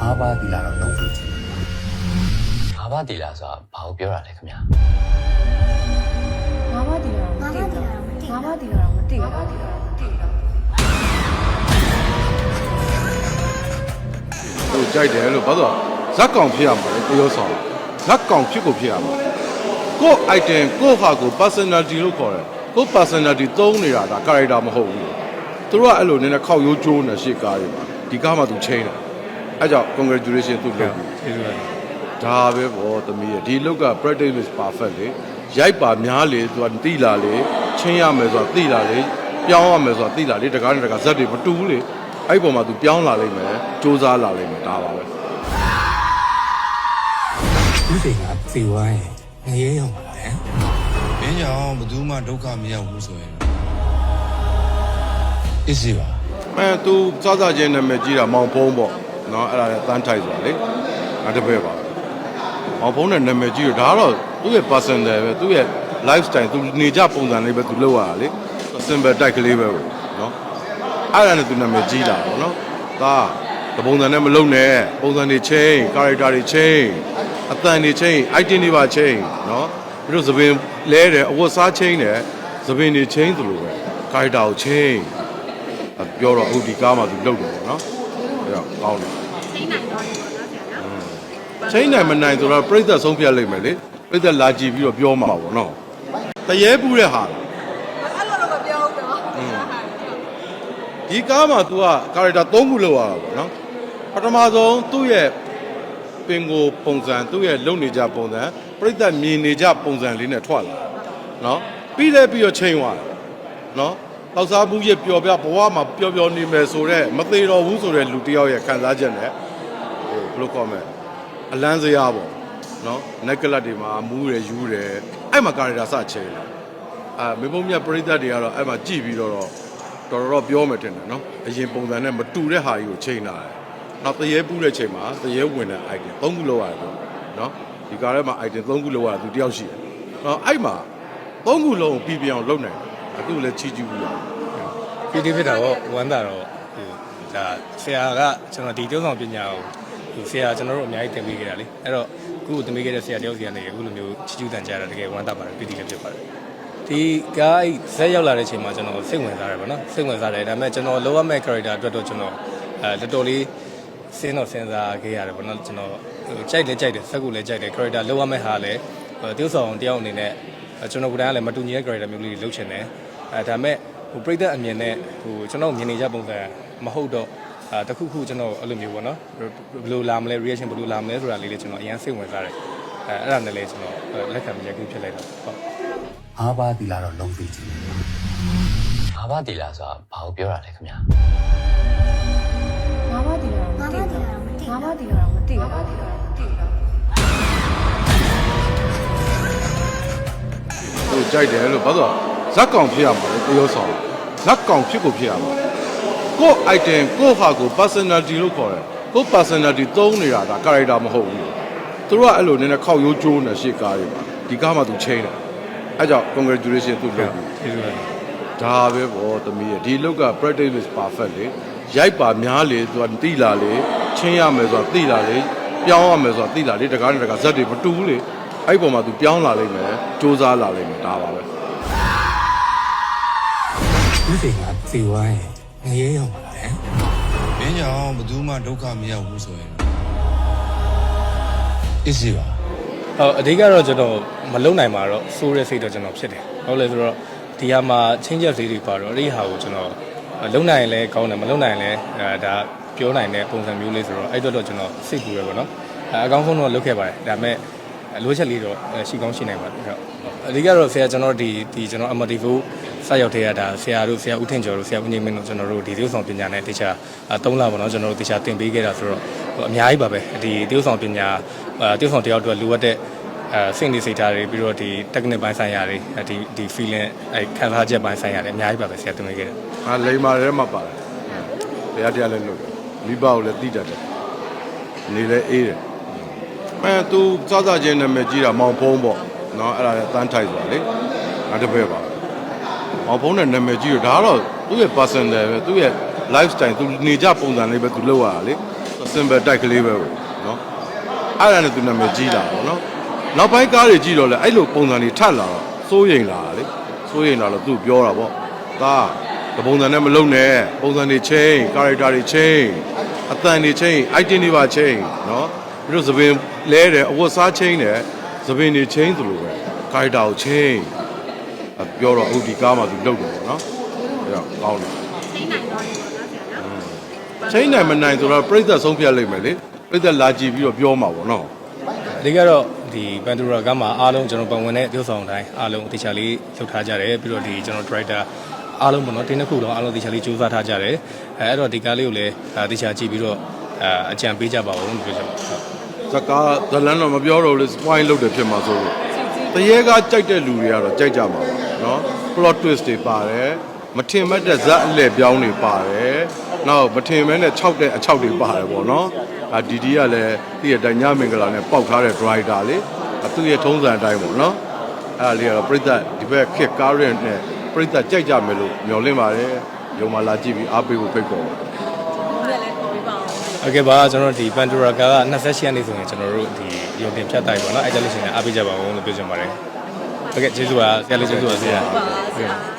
ငါးပါးသီလာတော့လုံးပြီချင်ငါးပါးတီလာဆိုတာဘာကိုပြောတာလဲခင်ဗျာငါးပါးတီလာတော့မသိဘူးငါးပါးတီလာတော့မသိဘူးငါးပါးတီလာတော့မသိဘူးသူကြိုက်တယ်လို့ဘာလို့ဇက်ကောင်ဖြစ်ရမှာလဲတရောဆောင်ဇက်ကောင်ဖြစ်ကိုဖြစ်ရမှာကို့ item ကို့ဟာကို personality လို့ခေါ်တယ်ကို့ personality သုံးနေတာဒါ character မဟုတ်ဘူးသူတို့ကအဲ့လိုနည်းနည်းခောက်ရိုးကျိုးနေရှေ့ကားတွေမှာဒီကားမှာသူချိန်တယ် အဲ့ကြောင့် congratulation သူလုပ်ပြီကျေးဇူးပါဒါပဲဗောသမီးရဒီလောက်က practice is perfect လေရိုက်ပါများလေသူကတိလာလေချင်းရမယ်ဆိုတာတိလာလေပြောင်းရမယ်ဆိုတာတိလာလေတကားနဲ့တကားဇက်တွေမတူဘူးလေအဲ့ဒီပုံမှာသူပြောင်းလာလိမ့်မယ်စူးစမ်းလာလိမ့်မယ်ဒါပါပဲဒီစိတ်ကသေဝိုင်းငရဲရောက်ပါလေမင်းကြောင့်ဘယ်သူမှဒုက္ခမရောက်ဘူးဆိုရင်အစ်စီပါအဲသူစစချင်းနာမည်ကြီးတာမောင်ဖုံးပေါ့ နော်အဲ့ဒါလည်းတန်းထိုက်ဆိုတာလေငါတပည့်ပါပဲမောင်ဖုံးနဲ့နာမည်ကြီးတော့ဒါကတော့သူ့ရဲ့ personal ပဲသူ့ရဲ့ lifestyle သူနေကြပုံစံလေးပဲသူလုပ်ရတာလေ simple တိုက်ကလေးပဲပေါ့နော်အဲ့ဒါနဲ့သူနာမည်ကြီးတာပေါ့နော်ဒါတပုံစံနဲ့မလုံးနဲ့ပုံစံတွေချင်း character တွေချင်းအတန်တွေချင်း item တွေပါချင်းနော်ပြီးတော့သပင်လဲတယ်အဝတ်စားချင်းတယ်သပင်တွေချင်းသလိုပဲ character ကိုချင်းပြောတော့အခုဒီကားမှာသူလုတ်တယ်ပေါ့နော်အဲ့တော့ကောင်းတယ် ချိန်နိုင်မနိုင်ဆိုတော့ပြိဿဆုံးဖြတ်လိုက်မယ်လေပြိဿလာကြည့်ပြီးတော့ပြောမှာပေါ့နော်တရေပူတဲ့ဟာအဲ့လိုတော့မပြောဘူးတော့ဒီကားမှာ तू ကကာရက်တာ၃ခုလောက်ရတာပေါ့နော်ပထမဆုံးသူ့ရဲ့ပင်ကိုပုံစံသူ့ရဲ့လုံနေကြပုံစံပြိဿမြင်နေကြပုံစံလေးနဲ့ထွက်လာနော်ပြီးလဲပြီးတော့ချိန်သွားတယ်နော်တောက်စားမှုရဲ့ပျော်ပြဘဝမှာပျော်ပျော်နေမယ်ဆိုတော့မသေးတော့ဘူးဆိုတဲ့လူတစ်ယောက်ရဲ့ခံစားချက်နဲ့ဟိုဘယ် လိုခေါ်မလဲအလန်းစရာပေါ့နော်နက်ကလတ်တွေမှာမူးတယ်ယူတယ်အဲ့မှာကာရီတာစချဲတယ်အာမေဘုံမြတ်ပရိသတ်တွေကတော့အဲ့မှာကြည်ပြီးတော့တော်တော်တော်ပြောမယ်တင်တယ်နော်အရင်ပုံစံနဲ့မတူတဲ့ဟာကြီးကိုချိန်လာတယ်နောက်တရေပူးတဲ့ချိန်မှာတရေဝင်တဲ့ item ၃ခုလောက်ရတယ်ပေါ့နော်ဒီကားထဲမှာ item ၃ခုလောက်ရသူတယောက်ရှိတယ်နော်အဲ့မှာ၃ခုလုံးကိုပြီးပြအောင်လုပ်နိုင်တယ်အခုလည်းချီးကျူးပြီးတော့ပီတီဖြစ်တာတော့ဝမ်းသာတော့ဟိုဒါဆရာကကျွန်တော်ဒီကျုံးဆောင်ပညာကို ဟိုဆရာကျွန်တော်တို့အများကြီးတင်ပေးခဲ့တာလေအဲ့တော့အခုတင်ပေးခဲ့တဲ့ဆရာတယောက်စီကနေအခုလိုမျိုးချီးကျူးတန်ကြတာတကယ်ဝမ်းသာပါတယ်ပီတီလည်းဖြစ်ပါတယ်ဒီကားအဲ့ဇက်ရောက်လာတဲ့အချိန်မှာကျွန်တော်စိတ်ဝင်စားတယ်ဗောနော်စိတ်ဝင်စားတယ်ဒါပေမဲ့ကျွန်တော်လောရမဲ့ character အတွက်တော့ကျွန်တော်အဲတော်တော်လေးစဉ်းတော့စဉ်းစားခဲ့ရတယ်ဗောနော်ကျွန်တော်ဟိုကြိုက်လည်းကြိုက်တယ်စက်ကူလည်းကြိုက်တယ် character လောရမဲ့ဟာလည်းတယောက်ဆောင်တယောက်အနေနဲ့ကျွန်တော်ကတည်းကလည်းမတူညီတဲ့ character မျိုးလေးတွေလုပ်ချင်တယ်အဲဒါပေမဲ့ဟိုပြိသက်အမြင်နဲ့ဟိုကျွန်တော်မြင်နေကြပုံစံမဟုတ်တော့ အာတခုခုကျွန်တော်အဲ့လိုမျိုးပေါ့နော်ဘယ်လိုလာမလဲ reaction ဘယ်လိုလာမလဲဆိုတာလေးလေးကျွန်တော်အရင်စိတ်ဝင်စားတယ်အဲအဲ့ဒါနဲ့လည်းကျွန်တော်လက်ခံရခဲ့ဖြစ်လိုက်တော့ဟုတ်ငါးပါးသီလာတော့လုံးပြီချင်ငါးပါးတီလာဆိုတာဘာကိုပြောတာလဲခင်ဗျာငါးပါးတီလာတော့မသိဘူးငါးပါးတီလာတော့မသိဘူးငါးပါးတီလာတော့မသိဘူးသူကြိုက်တယ်လို့ဘာလို့ဇက်ကောင်ဖြစ်ရမှာလဲတရောဆောင်ဇက်ကောင်ဖြစ်ကိုဖြစ်ရမှာ ကို့ item ကို့ဟာကို personality လို့ခေါ်တယ်ကို့ personality သုံးနေတာဒါ character မဟုတ်ဘူးသူတို့ကအဲ့လိုနည်းနည်းခောက်ရိုးကျိုးနေရှေ့ကားတွေမှာဒီကားမှာသူချိန်တယ်အဲ့ကြောင့် congratulation သူလုပ်ပြီကျေးဇူးပါဒါပဲဗောသမီးရဒီလောက်က practice is perfect လေရိုက်ပါများလေသူကတိလာလေချင်းရမယ်ဆိုတာတိလာလေပြောင်းရမယ်ဆိုတာတိလာလေတကားနဲ့တကားဇက်တွေမတူဘူးလေအဲ့ဒီပုံမှာသူပြောင်းလာလိမ့်မယ်စူးစမ်းလာလိမ့်မယ်ဒါပါပဲဒီစိတ်ကသေဝိုင်း ငရဲရောက်ပါလေမင်းကြောင့်ဘယ်သူမှဒုက္ခမရောက်ဘူးဆိုရင်အစ်စီပါဟောအဓိကတော့ကျွန်တော်မလုံနိုင်မှာတော့စိုးတဲ့စိတ်တော့ကျွန်တော်ဖြစ်တယ်ဟုတ်လဲဆိုတော့ဒီဟာမှာချင်းချက်လေးတွေပါတော့အဲ့ဒီဟာကိုကျွန်တော်လုံနိုင်ရင်လည်းကောင်းတယ်မလုံနိုင်ရင်လည်းအဲဒါပြောနိုင်တဲ့ပုံစံမျိုးလေးဆိုတော့အဲ့အတွက်တော့ကျွန်တော်စိတ်ပူရပါတော့အဲအကောင်းဆုံးတော့လုပ်ခဲ့ပါတယ်ဒါပေမဲ့အ လိုချက်လေးတော့ရှိကောင်းရှိနိုင်ပါတယ်ဟုတ်အဓိကတော့ဆရာကျွန်တော်ဒီဒီကျွန်တော်အမတီဖိုစရောက်ထဲရတာဆရာတို့ဆရာဦးထင်ကျော်တို့ဆရာဦးငိမ့်မင်းတို့ကျွန်တော်တို့ဒီသေုပ်ဆောင်ပညာနဲ့တခြား၃လပေါ့နော်ကျွန်တော်တို့တခြားသင်ပေးခဲ့တာဆိုတော့အများကြီးပါပဲဒီသေုပ်ဆောင်ပညာသေုပ်ဆောင်တယောက်အတွက်လိုအပ်တဲ့အဲစိတ်နေစိတ်ထားတွေပြီးတော့ဒီ technical ပိုင်းဆိုင်ရာတွေဒီဒီ feeling အဲခံစားချက်ပိုင်းဆိုင်ရာတွေအများကြီးပါပဲဆရာတင်ပေးခဲ့တယ်။ဟာလိမ္မာထဲမှာပါတယ်။တရားတရားလည်းလုပ်တယ်။မိဘကိုလည်းတိတတ်တယ်။နေလည်းအေးတယ်။ အဲသူစစချင်းနာမည်ကြီးတာမောင်ဖုံးပေါ့။နော်အဲ့ဒါလည်းတန်းထိုက်ဆိုတာလေ။ငါတပည့်ပါပဲ။မောင်ဖုံးနဲ့နာမည်ကြီးတော့ဒါကတော့သူ့ရဲ့ personal ပဲသူ့ရဲ့ lifestyle သူနေကြပုံစံလေးပဲသူလုပ်ရတာလေ။ simple တိုက်ကလေးပဲပေါ့နော်အဲ့ဒါနဲ့သူနာမည်ကြီးလာတော့နော်နောက်ပိုင်းကားတွေကြီးတော့လဲအဲ့လိုပုံစံတွေထပ်လာတော့စိုးရိမ်လာတာလေစိုးရိမ်လာတော့သူပြောတာပေါ့ဒါကပုံစံနဲ့မလုံနဲ့ပုံစံတွေ change character တွေ change အတန်တွေ change item တွေပါ change နော်ပြီးတော့သပင် လဲတယ်အဝတ်စား change တယ်သပင်တွေ change သလိုပဲ character ကို change အဲ့ပြောတော့အခုဒီကားမှာသူလုံတယ်ပေါ့နော်အဲ့တော့ကောင်းတယ်ချိန်နိုင်မနိုင်ဆိုတော့ပြိဿဆုံးဖြတ်လိုက်မယ်လေပြိဿလာကြည့်ပြီးတော့ပြောမှာပေါ့နော်အဓိကတော့ဒီပန်တူရာကမှာအားလုံးကျွန်တော်ပုံဝင်တဲ့ပြုဆောင်တိုင်းအားလုံးတေချာလေးလှုပ်ထားကြတယ်ပြီးတော့ဒီကျွန်တော် director အားလုံးပေါ့နော်တင်းတစ်ခုလုံးအားလုံးတေချာလေးစူးစမ်းထားကြတယ်အဲအဲ့တော့ဒီကားလေးကိုလည်းဒါတေချာကြည့်ပြီးတော့အာအကြံပေးကြပါဦးလို့ပြောချင်ပါတယ်ဟုတ် ဇကားဇလန်းတော့မပြောတော့လေ spoil လုပ်တယ်ဖြစ်မှာဆိုလို့တရေကကြိုက်တဲ့လူတွေကတော့ကြိုက်ကြမှာပါနော် plot twist တွေပါတယ်မထင်မဲ့တဲ့ဇက်အလှည့်ပြောင်းတွေပါတယ်နောက်မထင်မဲ့နဲ့ခြောက်တဲ့အချောက်တွေပါတယ်ပေါ့နော်အာဒီဒီကလည်းသူ့ရဲ့တိုင်ညမင်္ဂလာနဲ့ပေါက်ထားတဲ့ driver လေအသူ့ရဲ့ထုံးစံအတိုင်းပေါ့နော်အဲ့ဒါလေးကတော့ပြိဿဒီဘက်ခက်ကားရက်နဲ့ပြိဿကြိုက်ကြမယ်လို့မျှော်လင့်ပါတယ်ရုံမှာလာကြည့်ပြီးအားပေးဖို့ဖိတ်ခေါ်ပါတယ် ဟုတ်ကဲ့ပါကျွန်တော်ဒီ Pandora က28ရက်နေ့ဆိုရင်ကျွန်တော်တို့ဒီရုံတင်ဖြတ်တိုက်ပေါ့နော်အဲ့ကြလို့ရှိရင်အားပေးကြပါဦးလို့ပြောချင်ပါတယ်ဟုတ်ကဲ့ကျေးဇူးပါဆရာလေးကျေးဇူးပါဆရာဟုတ်ပါဆရာ